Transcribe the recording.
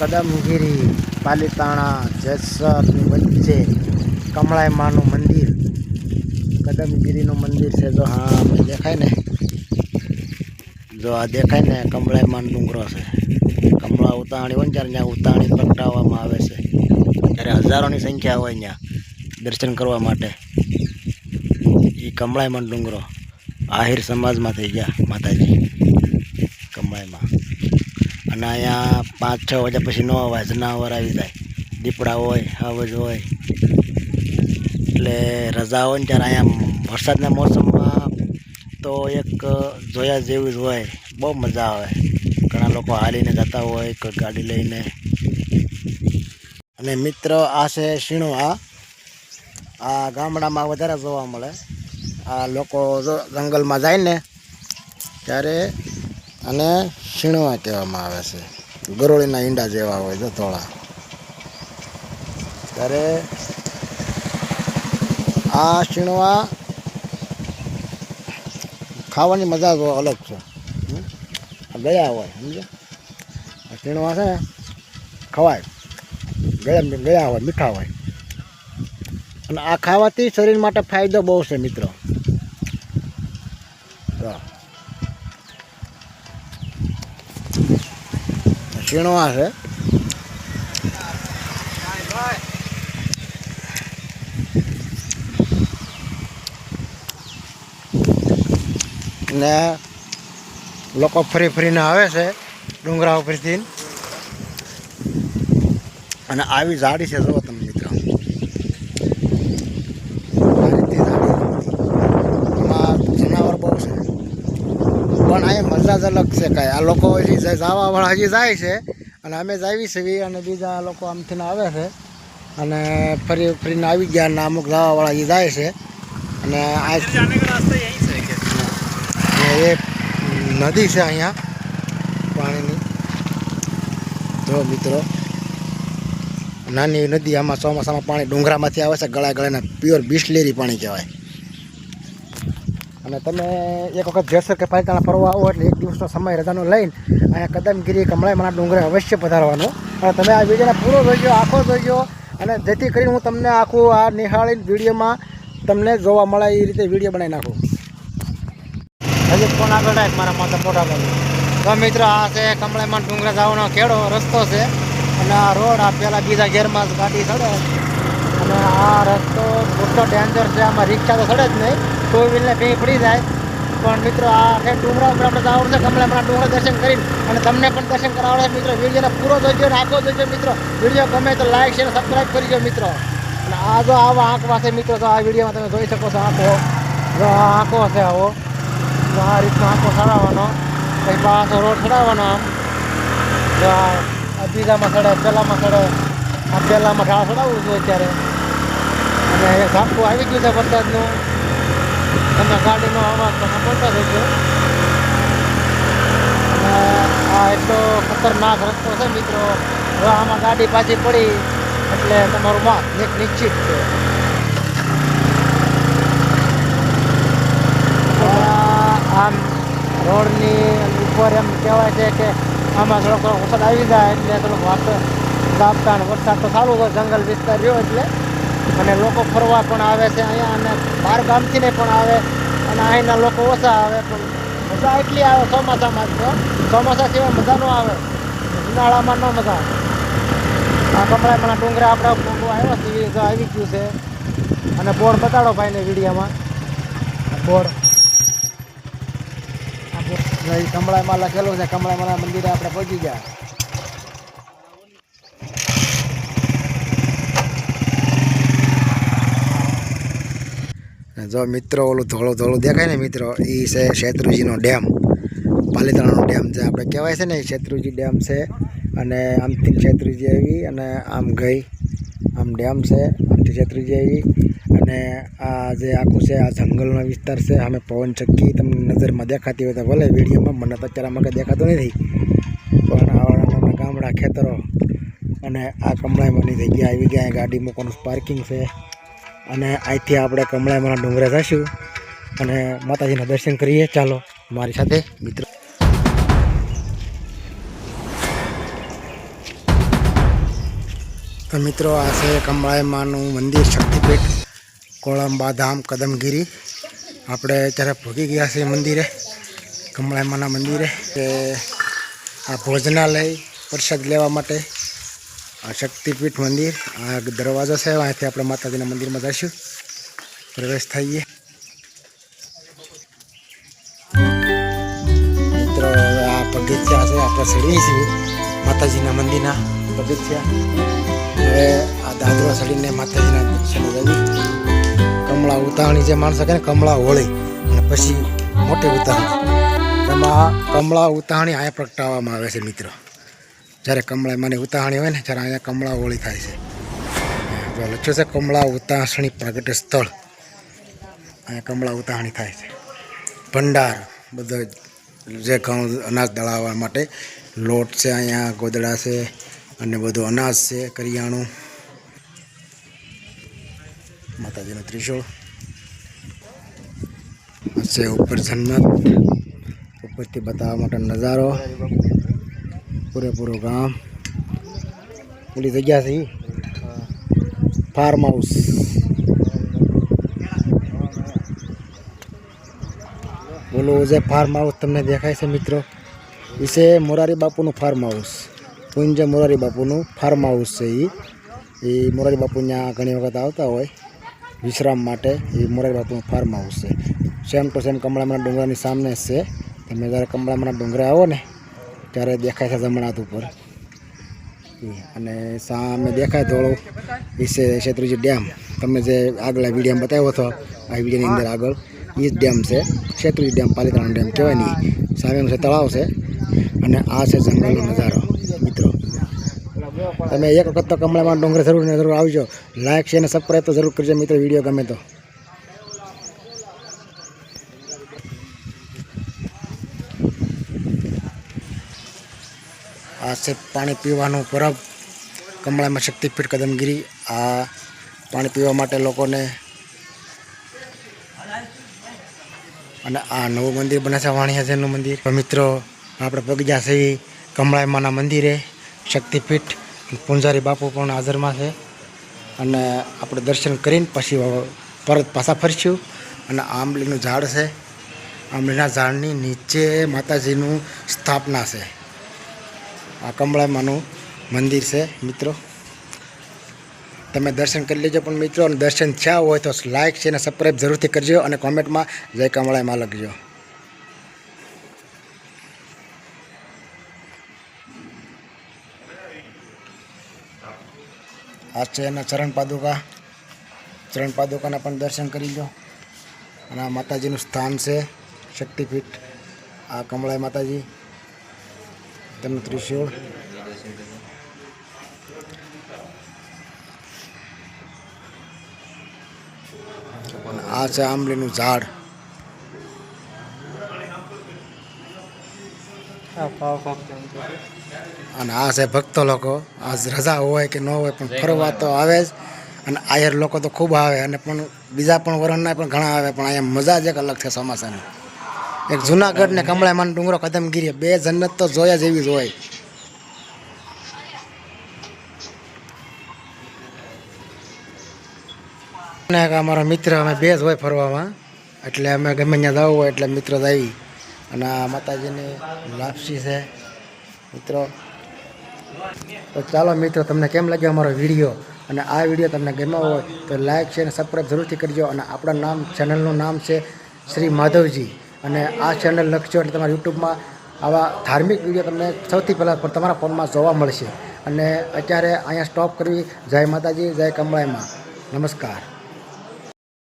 કદમગીરી પાલીતાણા જેસરની વચ્ચે કમળાઈ માનું મંદિર. કદમગીરીનું મંદિર છે, જો હા દેખાય ને. જો આ દેખાય ને કમળાઈમાં ડુંગરો છે. કમળા ઉતાણી હોય ને ત્યારે ત્યાં ઉતાણી પ્રગટાવવામાં આવે છે. ત્યારે હજારોની સંખ્યા હોય ત્યાં દર્શન કરવા માટે. એ કમળાઈમાં ડુંગરો આહિર સમાજમાં થઈ ગયા, માતાજી. કમળાઈમાં અને અહીંયા પાંચ છ વાગ્યા પછી ન અવાય જનાવર આવી જાય. દીપડા હોય, હવજ હોય. એટલે રજા હોય ને ત્યારે અહીંયા વરસાદના મોસમમાં તો એક જોયા જેવું જ હોય. બહુ મજા આવે. ઘણા લોકો હાલીને જતા હોય કોઈ ગાડી લઈને. અને મિત્ર આ છે શીણવા આ ગામડામાં વધારે જોવા મળે. આ લોકો જંગલમાં જાય ને ત્યારે અને શીણવા કહેવામાં આવે છે. ગરોળીના ઈંડા જેવા હોય જો થોડા ત્યારે આ શીણવા ખાવાની મજા તો અલગ છે? ગયા હોય સમજે આ શીણવા છે ખવાય. ગયા ગયા હોય, મીઠા હોય. અને આ ખાવાથી શરીર માટે ફાયદો બહુ છે, મિત્રો. જો શીણવા છે. ને લોકો ફરી ફરીને આવે છે ડુંગરા ઉપરથી. અને આવી ઝાડી છે, જુઓ તમે મિત્રો. જનાવર બહુ છે. પણ અહીંયા મજા જ અલગ છે કાંઈ. આ લોકો હજી જવાવાળા હજી જાય છે. અને અમે જ આવી છીએ અને બીજા લોકો આમથી આવે છે. અને ફરી ફરીને આવી ગયા અને અમુક જવાવાળા હજી જાય છે. અને આ એક નદી છે અહીંયા પાણીની. જો મિત્રો, નાની એવી નદી આમાં ચોમાસામાં પાણી ડુંગરામાંથી આવે છે ગળા ગળાના પ્યોર બિસ્લેરી પાણી કહેવાય. અને તમે એક વખત જેસર કે પાલિતાણા ફરવા આવો એટલે એક દિવસનો સમય રજાનો લઈને અહીંયા કદમગીરી કમળામણા ડુંગરે અવશ્ય પધારવાનો. અને તમે આ વિડીયોને પૂરો જોઈજો આખો જોઈજો અને જેથી કરીને હું તમને આખું આ નિહાળીને વિડીયોમાં તમને જોવા મળે એ રીતે વીડિયો બનાવી નાખું. હજી ફોન આગળ રાખ, મારા માથે મોટા ભાઈ તો મિત્ર, આ છે કમળામાં ડુંગરા જવાનો કેળો, રસ્તો છે. અને આ રોડ, આ પેલા બીજા ગેરમાં ગાડી ચડે. અને આ રસ્તો મોટો ડેન્જર છે, આમાં રિક્ષા તો ચડે જ નહીં. ટુ વ્હીલને ભી પડી જાય. પણ મિત્રો, આ છે ડુંગરા ઉપર આપણે જવાનું છે, કમળામાં ડુંગરા દર્શન કરીને અને તમને પણ દર્શન કરાવડે મિત્રો. વિડીયોને પૂરો જોઈજો અને આખો જોઈજો મિત્રો. વીડિયો ગમે તો લાઈક, શેર સબસ્ક્રાઈબ કરજો, મિત્રો. અને આ જો આવા આંખ પાસે મિત્રો, તો આ વિડીયોમાં તમે જોઈ શકો છો, આંખો જો આંખો છે આવો. તો આ રીતનો આંખો ચડાવવાનો. પછી પાછો રોડ ચડાવવાનો આમ. જો આ બીજામાં ચડે પહેલામાં ચડે. આ પહેલામાં ઢાળ ચડાવવું છું અત્યારે. અને એક ઝાપટું આવી ગયું છે વરસાદનું. તમે ગાડીનો અવાજ તમે બોલતા રહેજો અને આ એટલો ખતરનાક રસ્તો છે મિત્રો. હવે આમાં ગાડી પાછી પડી. એટલે તમારું માં એક નિશ્ચિત છે આ આમ રોડની ઉપર એમ કહેવાય છે કે આમાં થોડોક થોડોક વરસાદ આવી જાય એટલે થોડોક વાત ગાપતા વરસાદ તો સારું હોય, જંગલ વિસ્તાર રહ્યો એટલે. અને લોકો ફરવા પણ આવે છે અહીંયા અને બહાર ગામથી ને પણ આવે અને અહીંના લોકો ઓછા આવે પણ મજા એટલી આવે, ચોમાસામાં જ ચોમાસા સિવાય મજા ન આવે. ઉનાળામાં ન મજા આવે. આ કમળામાં ડુંગરા આપણે ફોટો આવ્યો છે આવી ગયું છે. અને બોર્ડ બતાડો ભાઈને વિડીયામાં. બોર્ડ. કમળામાં લખેલું છે કમળામાં મંદિરે આપણે પહોંચી ગયા. જો મિત્રો, ઓલું ધોળો ધોળું દેખાય ને મિત્રો, એ છે શેત્રુજીનો ડેમ. પાલીતાણાનો ડેમ છે આપણે કહેવાય છે ને, એ શેત્રુજી ડેમ છે. અને આમથી શેત્રુજી આવી અને આમ ગઈ. આમ ડેમ છે આમથી છેતરીજી અને આ જે આખું છે, આ જંગલનો વિસ્તાર છે અમે પવન ચક્કી તમને નજરમાં દેખાતી હોય તો ભલે વિડીયોમાં, મને તો અત્યારે કંઈ દેખાતું નથી. પણ આવા ગામડા, ખેતરો અને આ કમળાઈમાંની જગ્યા આવી ગયા, ગાડી મૂકવાનું પાર્કિંગ છે. અને અહીંથી આપણે કમળાઈમાંના ડુંગરા જઈશું અને માતાજીના દર્શન કરીએ. ચાલો, મારી સાથે મિત્રો તો મિત્રો, આ છે કમળાઈમાનું મંદિર શક્તિપીઠ કોળંબા ધામ કદમગીરી. આપણે અત્યારે ભોગી ગયા છીએ મંદિરે, કમળાઈમાના મંદિરે. કે આ ભોજનાલય પ્રસાદ લેવા માટે આ શક્તિપીઠ મંદિર, આ દરવાજો છે, અહીંથી આપણે માતાજીના મંદિરમાં જઈશું. પ્રવેશ થઈએ. મિત્રો, હવે આ પગથિયા છે, આપણે ચડીએ છીએ માતાજીના મંદિરના પગથિયા. હવે આ દાદરો સડીને માતાજીના દર્શન કરી. કમળા ઉતાવણી જે માણસો કહે કમળા હોળી. અને પછી મોટી ઉતાવણી એમાં કમળા ઉતાવણી અહીંયા પ્રગટાવવામાં આવે છે મિત્રો. જ્યારે કમળા મને ઉતાવણી હોય ને, ત્યારે અહીંયા કમળા હોળી થાય છે. લખ્યું છે કમળા ઉતાસણી પ્રગટ સ્થળ. અહીંયા કમળા ઉતાવણી થાય છે. ભંડાર, બધો જે ઘઉં અનાજ દળાવવા માટે લોટ છે અહીંયા, ગોદડા છે અને બધું અનાજ છે, કરિયાણું. માતાજીનો ત્રિશૂળ. છે ઉપર જન્નત. ઉપરથી બતાવવા માટે નજારો. પૂરેપૂરું ગામ. ઓલી જગ્યા છે ફાર્મ હાઉસ બોલો જે ફાર્મ હાઉસ તમને દેખાય છે મિત્રો વિશે મોરારી બાપુનું ફાર્મ હાઉસ કુંજ મોરારી બાપુનું ફાર્મ હાઉસ છે એ એ મોરારી બાપુ ત્યાં ઘણી વખત આવતા હોય. વિશ્રામ માટે એ મોરારી બાપુનું ફાર્મ હાઉસ છે. સેમ ટુ સેમ કમળામાના ડુંગરાની સામે જ છે. તમે જ્યારે કમળામાના ડુંગરે આવો ને, ત્યારે દેખાય છે જમણા ઉપર. અને સામે દેખાય ધોળો એ છે શેત્રુજી ડેમ. તમે જે આગલા વિડીયોમાં બતાવ્યો હતો, આ વિડીયોની અંદર આગળ એ જ ડેમ છે. શેત્રુજી ડેમ, પાલિતાણા ડેમ કહેવાય નહીં સામેનું છે તળાવ છે અને આ છે જંગલનો નજારો. મિત્રો. તમે એક વખત તો કમળામાં ડુંગર જરૂર જરૂર આવજો. લાઈક છે અને સબસ્ક્રાઈબ તો જરૂર કરજો મિત્રો વીડિયો ગમે તો. આ છે પાણી પીવાનું પરબ. કમળામાં શક્તિપીઠ કદમગીરી. આ પાણી પીવા માટે લોકોને અને આ નવું મંદિર બને છે વાણિયાજનનું મંદિર મિત્રો, આપણે પગજા છે. કમળાઈમાના મંદિરે શક્તિપીઠ પુંજારી બાપુ પણ હાજરમાં છે. અને આપણે દર્શન કરીને પછી પરત પાછા ફરશું. અને આંબલીનું ઝાડ છે. આંબલીના ઝાડની નીચે માતાજીનું સ્થાપના છે. આ કમળામાનું મંદિર છે, મિત્રો. તમે દર્શન કરી લેજો પણ મિત્રો, અને દર્શન થયા હોય તો લાઇક છે અને સબસ્ક્રાઈબ જરૂરથી કરજો અને કોમેન્ટમાં જય કમળાઈમાં લખજો. આ છે એના ચરણ પાદુકા. ચરણ પાદુકાના પણ દર્શન કરી લો અને આ માતાજીનું સ્થાન છે શક્તિપીઠ. આ કમળાઈ માતાજી. તેમનું ત્રિશૂળ. આ છે આંબલીનું ઝાડ. અને આ છે ભક્તો લોકો. આ રજા હોય કે ન હોય પણ ફરવા તો આવે જ. અને આયર લોકો તો ખૂબ આવે અને પણ બીજા પણ વરણના પણ ઘણા આવે પણ અહીંયા મજા જ એક અલગ છે ચોમાસાની. એક જુનાગઢ ને કમળામાન ડુંગરો કદમગીરી બે જન્નત તો જોયા જેવી જ હોય. ને અમારા મિત્ર અમે બે જ હોય ફરવામાં. એટલે અમે ગમે ત્યાં જવું હોય એટલે મિત્ર જ આવી. અને આ માતાજીની લાપસી છે. મિત્રો, તો ચાલો મિત્રો, તમને કેમ લાગ્યો અમારો વીડિયો? અને આ વીડિયો તમને ગમ્યો હોય તો લાઈક છે અને સબસ્ક્રાઈબ જરૂરથી કરજો. અને આપણા નામ, ચેનલનું નામ છે શ્રી માધવજી. અને આ ચેનલ લખજો એટલે તમારા યુટ્યુબમાં આવા ધાર્મિક વીડિયો તમને સૌથી પહેલાં પણ તમારા ફોનમાં જોવા મળશે. અને અત્યારે અહીંયા સ્ટોપ કરવી. જય માતાજી, જય કમળાઈમાં. નમસ્કાર.